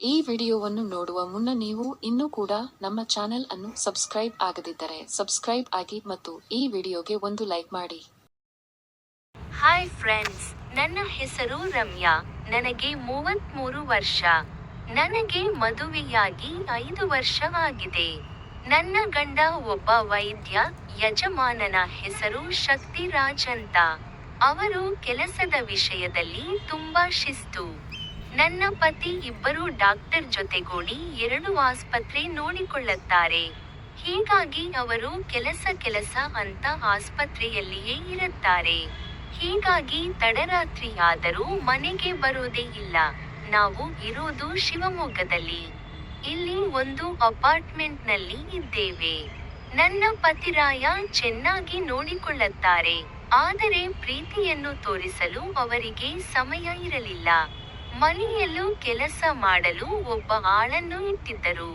ಈ ವಿಡಿಯೋವನ್ನು ನೋಡುವ ಮುನ್ನ ನೀವು ಇನ್ನೂ ಕೂಡ ನಮ್ಮ ಚಾನೆಲ್ ಅನ್ನು ಸಬ್ಸ್ಕ್ರೈಬ್ ಆಗದಿದ್ದರೆ ಸಬ್ಸ್ಕ್ರೈಬ್ ಆಗಿ ಮತ್ತು ಈ ವಿಡಿಯೋಗೆ ಒಂದು ಲೈಕ್ ಮಾಡಿ. ಹಾಯ್ ಫ್ರೆಂಡ್ಸ್ ನನ್ನ ಹೆಸರು ರಮ್ಯಾ. ನನಗೆ ಮೂವತ್ಮೂರು ವರ್ಷ. ನನಗೆ ಮದುವೆಯಾಗಿ ಐದು ವರ್ಷವಾಗಿದೆ. ನನ್ನ ಗಂಡ ಒಬ್ಬ ವೈದ್ಯ, ಯಜಮಾನನ ಹೆಸರು ಶಕ್ತಿರಾಜ್ ಅಂತ. ಅವರು ಕೆಲಸದ ವಿಷಯದಲ್ಲಿ ತುಂಬಾ ಶಿಸ್ತು. ನನ್ನ ಪತಿ ಇಬ್ಬರು ಡಾಕ್ಟರ್ ಜೊತೆಗೂಡಿ ಎರಡು ಆಸ್ಪತ್ರೆ ನೋಡಿಕೊಳ್ಳುತ್ತಾರೆ. ಹೀಗಾಗಿ ಅವರು ಕೆಲಸ ಕೆಲಸ ಅಂತ ಆಸ್ಪತ್ರೆಯಲ್ಲಿಯೇ ಇರುತ್ತಾರೆ. ಹೀಗಾಗಿ ತಡರಾತ್ರಿಯಾದರೂ ಮನೆಗೆ ಬರೋದೇ ಇಲ್ಲ. ನಾವು ಇರೋದು ಶಿವಮೊಗ್ಗದಲ್ಲಿ. ಇಲ್ಲಿ ಒಂದು ಅಪಾರ್ಟ್ಮೆಂಟ್ನಲ್ಲಿ ಇದ್ದೇವೆ. ನನ್ನ ಪತಿರಾಯ ಚೆನ್ನಾಗಿ ನೋಡಿಕೊಳ್ಳುತ್ತಾರೆ. ಆದರೆ ಪ್ರೀತಿಯನ್ನು ತೋರಿಸಲು ಅವರಿಗೆ ಸಮಯ ಇರಲಿಲ್ಲ. ಮನೆಯಲ್ಲೂ ಕೆಲಸ ಮಾಡಲು ಒಬ್ಬ ಆಳನ್ನು ಇಟ್ಟಿದ್ದರು.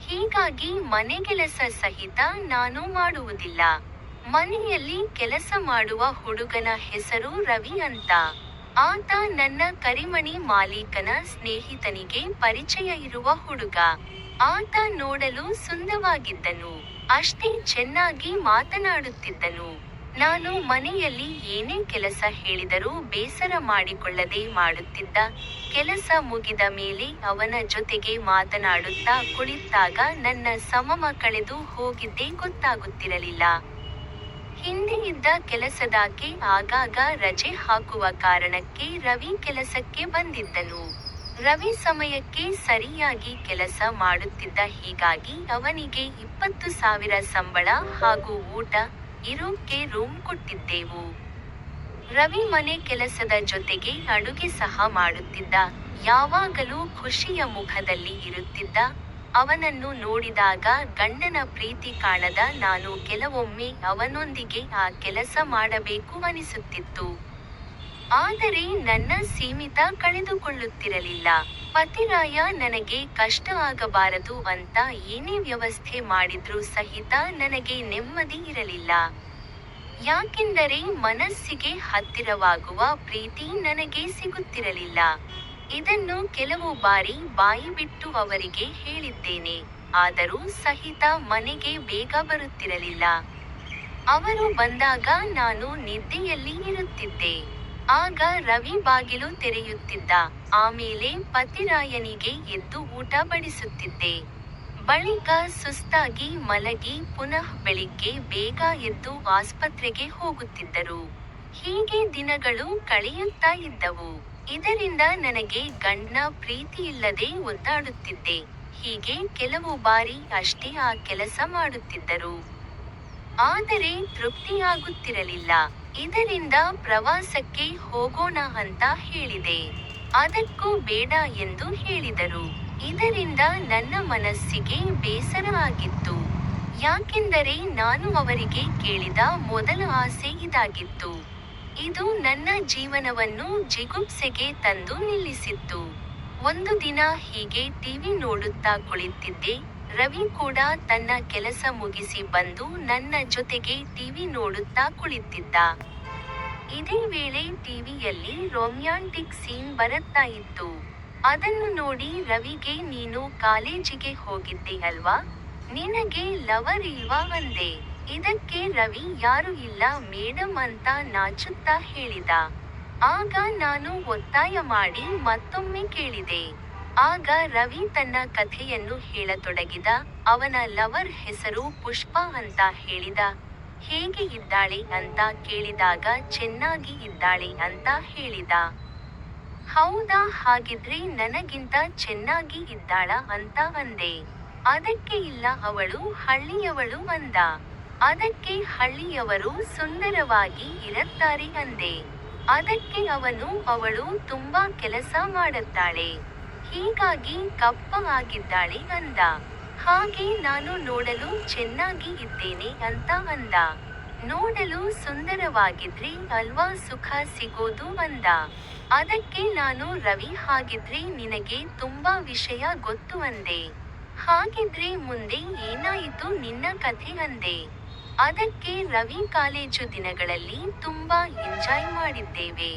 ಹೀಗಾಗಿ ಮನೆಗೆಲಸ ಸಹಿತ ನಾನು ಮಾಡುವುದಿಲ್ಲ. ಮನೆಯಲ್ಲಿ ಕೆಲಸ ಮಾಡುವ ಹುಡುಗನ ಹೆಸರು ರವಿ ಅಂತ. ಆತ ನನ್ನ ಕರಿಮಣಿ ಮಾಲೀಕನ ಸ್ನೇಹಿತನಿಗೆ ಪರಿಚಯ ಇರುವ ಹುಡುಗ. ಆತ ನೋಡಲು ಸುಂದವಾಗಿದ್ದನು ಅಷ್ಟೇ ಚೆನ್ನಾಗಿ ಮಾತನಾಡುತ್ತಿದ್ದನು. ನಾನು ಮನೆಯಲ್ಲಿ ಏನೇ ಕೆಲಸ ಹೇಳಿದರೂ ಬೇಸರ ಮಾಡಿಕೊಳ್ಳದೆ ಮಾಡುತ್ತಿದ್ದ ಕೆಲಸ ಮುಗಿದ ಮೇಲೆ ಅವನ ಜೊತೆಗೆ ಮಾತನಾಡುತ್ತಾ ಕುಳಿತಾಗ ನನ್ನ ಸಮಮ ಕಳೆದು ಹೋಗಿದ್ದೇ ಗೊತ್ತಾಗುತ್ತಿರಲಿಲ್ಲ. ಹಿಂದೆ ಇದ್ದ ಕೆಲಸದಾಕೆ ಆಗಾಗ ರಜೆ ಹಾಕುವ ಕಾರಣಕ್ಕೆ ರವಿ ಕೆಲಸಕ್ಕೆ ಬಂದಿದ್ದನು. ರವಿ ಸಮಯಕ್ಕೆ ಸರಿಯಾಗಿ ಕೆಲಸ ಮಾಡುತ್ತಿದ್ದ ಹೀಗಾಗಿ ಅವನಿಗೆ ಇಪ್ಪತ್ತು ಸಾವಿರ ಸಂಬಳ ಹಾಗೂ ಊಟ ಇರೋಕ್ಕೆ ರೂಮ್ ಕೊಟ್ಟಿದ್ದೆವು. ರವಿ ಮನೆ ಕೆಲಸದ ಜೊತೆಗೆ ಅಡುಗೆ ಸಹ ಮಾಡುತ್ತಿದ್ದ. ಯಾವಾಗಲೂ ಖುಷಿಯ ಮುಖದಲ್ಲಿ ಇರುತ್ತಿದ್ದ. ಅವನನ್ನು ನೋಡಿದಾಗ ಗಂಡನ ಪ್ರೀತಿ ಕಾಣದ ನಾನು ಕೆಲವೊಮ್ಮೆ ಅವನೊಂದಿಗೆ ಆ ಕೆಲಸ ಮಾಡಬೇಕು ಅನಿಸುತ್ತಿತ್ತು. ಆದರೆ ನನ್ನ ಸೀಮಿತ ಕಳೆದುಕೊಳ್ಳುತ್ತಿರಲಿಲ್ಲ. ಪತಿರಾಯ ನನಗೆ ಕಷ್ಟ ಆಗಬಾರದು ಅಂತ ಏನೇ ವ್ಯವಸ್ಥೆ ಮಾಡಿದ್ರೂ ಸಹಿತ ನನಗೆ ನೆಮ್ಮದಿ ಇರಲಿಲ್ಲ. ಯಾಕೆಂದರೆ ಮನಸ್ಸಿಗೆ ಹತ್ತಿರವಾಗುವ ಪ್ರೀತಿ ನನಗೆ ಸಿಗುತ್ತಿರಲಿಲ್ಲ. ಇದನ್ನು ಕೆಲವು ಬಾರಿ ಬಾಯಿ ಬಿಟ್ಟು ಅವರಿಗೆ ಹೇಳಿದ್ದೇನೆ. ಆದರೂ ಸಹಿತ ಮನೆಗೆ ಬೇಗ ಬರುತ್ತಿರಲಿಲ್ಲ. ಅವರು ಬಂದಾಗ ನಾನು ನಿದ್ದೆಯಲ್ಲಿ ಇರುತ್ತಿದ್ದೆ. ಆಗ ರವಿ ಬಾಗಿಲು ತೆರೆಯುತ್ತಿದ್ದ. ಆಮೇಲೆ ಪತಿರಾಯನಿಗೆ ಎದ್ದು ಊಟ ಬಡಿಸುತ್ತಿದ್ದೆ. ಬಳಿಕ ಸುಸ್ತಾಗಿ ಮಲಗಿ ಪುನಃ ಬೆಳಿಗ್ಗೆ ಬೇಗ ಎದ್ದು ಆಸ್ಪತ್ರೆಗೆ ಹೋಗುತ್ತಿದ್ದರು. ಹೀಗೆ ದಿನಗಳು ಕಳೆಯುತ್ತಾ ಇದ್ದವು. ಇದರಿಂದ ನನಗೆ ಗಂಡನ ಪ್ರೀತಿ ಇಲ್ಲದೆ ಒದ್ದಾಡುತ್ತಿದ್ದೆ. ಹೀಗೆ ಕೆಲವು ಬಾರಿ ಅಷ್ಟೇ ಆ ಕೆಲಸ ಮಾಡುತ್ತಿದ್ದರು. ಆದರೆ ತೃಪ್ತಿಯಾಗುತ್ತಿರಲಿಲ್ಲ. ಇದರಿಂದ ಪ್ರವಾಸಕ್ಕೆ ಹೋಗೋಣ ಅಂತ ಹೇಳಿದೆ. ಅದಕ್ಕೂ ಬೇಡ ಎಂದು ಹೇಳಿದರು. ಇದರಿಂದ ನನ್ನ ಮನಸ್ಸಿಗೆ ಬೇಸರ ಆಗಿತ್ತು. ಯಾಕೆಂದರೆ ನಾನು ಅವರಿಗೆ ಕೇಳಿದ ಮೊದಲ ಆಸೆ ಇದಾಗಿತ್ತು. ಇದು ನನ್ನ ಜೀವನವನ್ನು ಜಿಗುಪ್ಸೆಗೆ ತಂದು ನಿಲ್ಲಿಸಿತ್ತು. ಒಂದು ದಿನ ಹೀಗೆ ಟಿವಿ ನೋಡುತ್ತಾ ಕುಳಿತಿದ್ದೆ. ರವಿ ಕೂಡ ತನ್ನ ಕೆಲಸ ಮುಗಿಸಿ ಬಂದು ನನ್ನ ಜೊತೆಗೆ ಟಿವಿ ನೋಡುತ್ತಾ ಕುಳಿತಿದ್ದ. ಇದೇ ವೇಳೆ ಟಿವಿಯಲ್ಲಿ ರೊಮ್ಯಾಂಟಿಕ್ ಸೀನ್ ಬರುತ್ತಾ ಇತ್ತು. ಅದನ್ನು ನೋಡಿ ರವಿಗೆ, ನೀನು ಕಾಲೇಜಿಗೆ ಹೋಗಿದ್ದೆ ಅಲ್ವಾ? ನಿನಗೆ ಲವರ್ ಇಲ್ವಾ ಒಂದೇ? ಇದಕ್ಕೆ ರವಿ ಯಾರು ಇಲ್ಲ ಮೇಡಮ್ ಅಂತ ನಾಚುತ್ತಾ ಹೇಳಿದ. ಆಗ ನಾನು ಒತ್ತಾಯ ಮಾಡಿ ಮತ್ತೊಮ್ಮೆ ಕೇಳಿದೆ. ಆಗ ರವಿ ತನ್ನ ಕಥೆಯನ್ನು ಹೇಳತೊಡಗಿದ. ಅವನ ಲವರ್ ಹೆಸರು ಪುಷ್ಪ ಅಂತ ಹೇಳಿದ. ಹೇಗೆ ಇದ್ದಾಳೆ ಅಂತ ಕೇಳಿದಾಗ ಚೆನ್ನಾಗಿ ಇದ್ದಾಳೆ ಅಂತ ಹೇಳಿದ. ಹೌದಾ ಹಾಗಿದ್ರೆ ನನಗಿಂತ ಚೆನ್ನಾಗಿ ಇದ್ದಾಳ ಅಂತ ಅಂದೆ. ಅದಕ್ಕೆ ಇಲ್ಲ ಅವಳು ಹಳ್ಳಿಯವಳು ಅಂದ. ಅದಕ್ಕೆ ಹಳ್ಳಿಯವರು ಸುಂದರವಾಗಿ ಇರುತ್ತಾರೆ ಅಂದೆ. ಅದಕ್ಕೆ ಅವನು ಅವಳು ತುಂಬಾ ಕೆಲಸ ಮಾಡುತ್ತಾಳೆ. ಹೀಗಾಗಿ ಕಪ್ಪ ಆಗಿದ್ದಾಳೆ ಅಂದ. ಹಾಗೆ ನಾನು ನೋಡಲು ಚೆನ್ನಾಗಿ ಇದ್ದೇನೆ ಅಂತ ಅಂದ. ನೋಡಲು ಸುಂದರವಾಗಿದ್ರೆ ಅಲ್ವಾ ಸುಖ ಸಿಗೋದು ಅಂದ. ಅದಕ್ಕೆ ನಾನು ರವಿ ಹಾಗಿದ್ರೆ ನಿನಗೆ ತುಂಬಾ ವಿಷಯ ಗೊತ್ತು ಅಂದೆ. ಹಾಗಿದ್ರೆ ಮುಂದೆ ಏನಾಯಿತು ನಿನ್ನ ಕಥೆ ಅಂದೆ. ಅದಕ್ಕೆ ರವಿ ಕಾಲೇಜು ದಿನಗಳಲ್ಲಿ ತುಂಬಾ ಎಂಜಾಯ್ ಮಾಡಿದ್ದೇವೆ.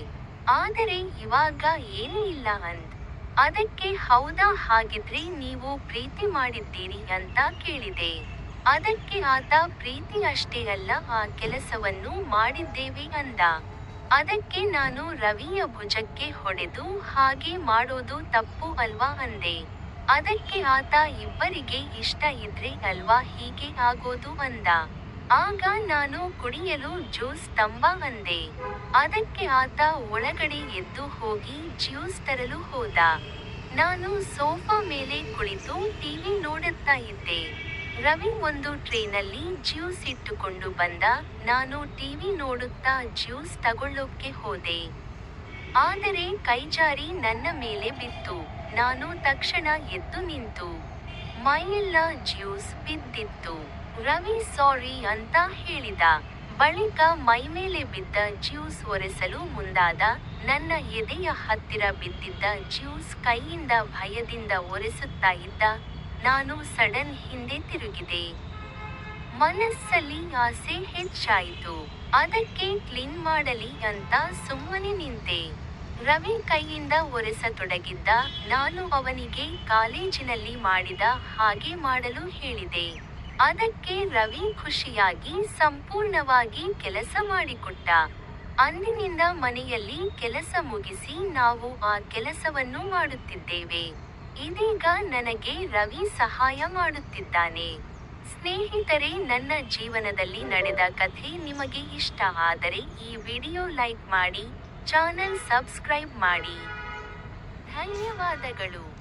ಆದರೆ ಇವಾಗ ಏನೂ ಇಲ್ಲ ಅಂದ್. ಅದಕ್ಕೆ, ಹೌದಾ ಹಾಗಿದ್ರೆ ನೀವು ಪ್ರೀತಿ ಮಾಡಿದ್ದೀರಿ ಅಂತ ಕೇಳಿದೆ. ಅದಕ್ಕೆ ಆತ, ಪ್ರೀತಿ ಅಷ್ಟೇ ಅಲ್ಲ, ಆ ಕೆಲಸವನ್ನು ಮಾಡಿದ್ದೇವೆ ಅಂದ. ಅದಕ್ಕೆ ನಾನು ರವಿಯ ಭುಜಕ್ಕೆ ಹೊಡೆದು, ಹಾಗೆ ಮಾಡೋದು ತಪ್ಪು ಅಲ್ವಾ ಅಂದೆ. ಅದಕ್ಕೆ ಆತ, ಇಬ್ಬರಿಗೆ ಇಷ್ಟ ಇದ್ರೆ ಅಲ್ವಾ ಹೀಗೆ ಆಗೋದು ಅಂದ. ಆಗ ನಾನು ಕುಡಿಯಲು ಜ್ಯೂಸ್ ತಂಬ ಬಂದೆ ಅದಕ್ಕೆ ಆತ ಒಳಗಡೆ ಎದ್ದು ಹೋಗಿ ಜ್ಯೂಸ್ ತರಲು ಹೋದ. ನಾನು ಸೋಫಾ ಮೇಲೆ ಕುಳಿತು ಟಿವಿ ನೋಡುತ್ತಾ ಇದ್ದೆ. ರವಿ ಒಂದು ಟ್ರೈನಲ್ಲಿ ಜ್ಯೂಸ್ ಇಟ್ಟುಕೊಂಡು ಬಂದ. ನಾನು ಟಿವಿ ನೋಡುತ್ತಾ ಜ್ಯೂಸ್ ತಗೊಳ್ಳೋಕೆ ಹೋದೆ. ಆದರೆ ಕೈಜಾರಿ ನನ್ನ ಮೇಲೆ ಬಿತ್ತು. ನಾನು ತಕ್ಷಣ ಎದ್ದು ನಿಂತು. ಮೈಯೆಲ್ಲ ಜ್ಯೂಸ್ ಬಿದ್ದಿತ್ತು. ರವಿ ಸಾರಿ ಅಂತ ಹೇಳಿದ. ಬಳಿಕ ಮೈಮೇಲೆ ಬಿದ್ದ ಜ್ಯೂಸ್ ಒರೆಸಲು ಮುಂದಾದ ನನ್ನ ಎದೆಯ ಹತ್ತಿರ ಬಿದ್ದಿದ್ದ ಜ್ಯೂಸ್ ಕೈಯಿಂದ ಭಯದಿಂದ ಒರೆಸುತ್ತಾ ಇದ್ದ ನಾನು ಸಡನ್ ಹಿಂದೆ ತಿರುಗಿದೆ. ಮನಸ್ಸಲ್ಲಿ ಆಸೆ ಹೆಚ್ಚಾಯಿತು. ಅದಕ್ಕೆ ಕ್ಲೀನ್ ಮಾಡಲಿ ಅಂತ ಸುಮ್ಮನೆ ನಿಂತೆ. ರವಿ ಕೈಯಿಂದ ಒರೆಸತೊಡಗಿದ್ದ ನಾನು ಅವನಿಗೆ ಕಾಲೇಜಿನಲ್ಲಿ ಮಾಡಿದ ಹಾಗೆ ಮಾಡಲು ಹೇಳಿದೆ. ಅದಕ್ಕೆ ರವಿ ಖುಷಿಯಾಗಿ ಸಂಪೂರ್ಣವಾಗಿ ಕೆಲಸ ಮಾಡಿಕೊಟ್ಟ. ಅಂದಿನಿಂದ ಮನೆಯಲ್ಲಿ ಕೆಲಸ ಮುಗಿಸಿ ನಾವು ಆ ಕೆಲಸವನ್ನು ಮಾಡುತ್ತಿದ್ದೇವೆ. ಇದೀಗ ನನಗೆ ರವಿ ಸಹಾಯ ಮಾಡುತ್ತಿದ್ದಾನೆ. ಸ್ನೇಹಿತರೆ, ನನ್ನ ಜೀವನದಲ್ಲಿ ನಡೆದ ಕಥೆ ನಿಮಗೆ ಇಷ್ಟ ಆದರೆ ಈ ವಿಡಿಯೋ ಲೈಕ್ ಮಾಡಿ, ಚಾನೆಲ್ ಸಬ್ಸ್ಕ್ರೈಬ್ ಮಾಡಿ. ಧನ್ಯವಾದಗಳು.